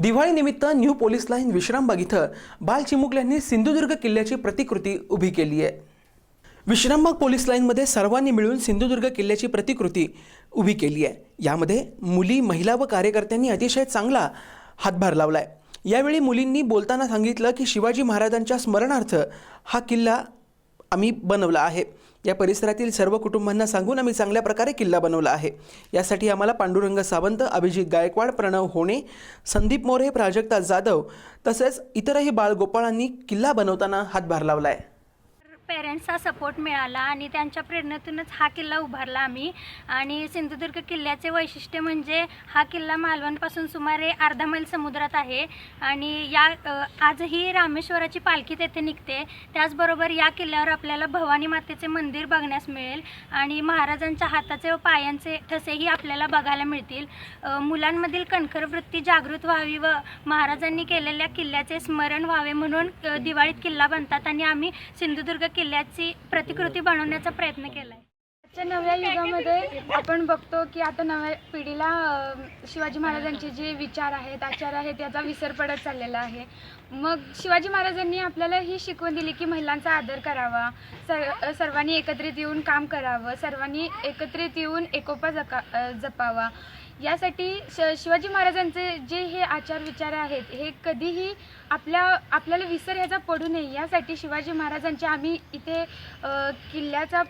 दिवाळीनिमित्त new police line Vishrambag इथं बाल चिमुकल्यांनी सिंधुदुर्ग किल्ल्याची प्रतिकृती उभी केली आहे. विश्रामबाग पोलीस लाईनमध्ये सर्वांनी मिळून सिंधुदुर्ग किल्ल्याची प्रतिकृती उभी केली आहे. यामध्ये मुली महिला व कार्यकर्त्यांनी अतिशय चांगला हातभार लावला आहे यावेळी मुलींनी बोलताना सांगितलं की शिवाजी महाराजांच्या स्मरणार्थ हा किल्ला आम्ही बनवला आहे. या परिसरातील सर्व कुटुंबांना सांगून आम्ही चांगल्या प्रकारे किल्ला बनवला आहे. यासाठी आम्हाला पांडुरंग सावंत अभिजित गायकवाड प्रणव होणे संदीप मोरे प्राजक्ता जाधव तसेच इतरही बाळगोपाळांनी किल्ला बनवताना हातभार लावला आहे पेरेंट्सचा सपोर्ट मिळाला आणि त्यांच्या प्रेरणेतूनच हा किल्ला उभारला आम्ही. आणि सिंधुदुर्ग किल्ल्याचे वैशिष्ट्य म्हणजे हा किल्ला मालवणपासून सुमारे अर्धा मैल समुद्रात आहे. आणि या आजही रामेश्वराची पालखी तेथे निघते. त्याचबरोबर या किल्ल्यावर आपल्याला भवानी मातेचे मंदिर बघण्यास मिळेल आणि महाराजांच्या हाताचे व पायांचे ठसेही आपल्याला बघायला मिळतील. मुलांमधील कणखर वृत्ती जागृत व्हावी व महाराजांनी केलेल्या किल्ल्याचे स्मरण व्हावे म्हणून दिवाळीत किल्ला बनतात आणि आम्ही सिंधुदुर्ग किल्ल्याची प्रतिकृती बनवण्याचा प्रयत्न केला आहे आजच्या नव्या युगामध्ये आपण बघतो की आता नव्या पिढीला शिवाजी महाराजांचे जे विचार आहेत आचार आहेत याचा विसर पडत चाललेला आहे. मग शिवाजी महाराजांनी आपल्याला ही शिकवण दिली की महिलांचा आदर करावा सर सर्वांनी एकत्रित येऊन काम करावं सर्वांनी एकत्रित येऊन एकोपा जका जपावा. यासाठी श शिवाजी महाराजांचे जे हे आचार विचार आहेत हे कधीही आपल्या आपल्याला विसर ह्याचा पडू नये. यासाठी शिवाजी महाराजांचे आम्ही इथे किल्ल्याचा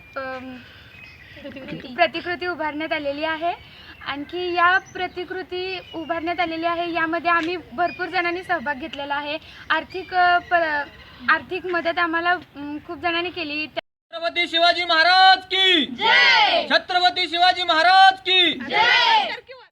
प्रतिकृती. उभारण्यात आलेली आहे. आणखी या प्रतिकृती उभारण्यात आलेली आहे यामध्ये आम्ही भरपूर जणांनी सहभाग घेतलेला आहे. आर्थिक प- आर्थिक मदत आम्हाला खूप जणांनी केली. छत्रपती शिवाजी महाराज की छत्रपती शिवाजी महाराज की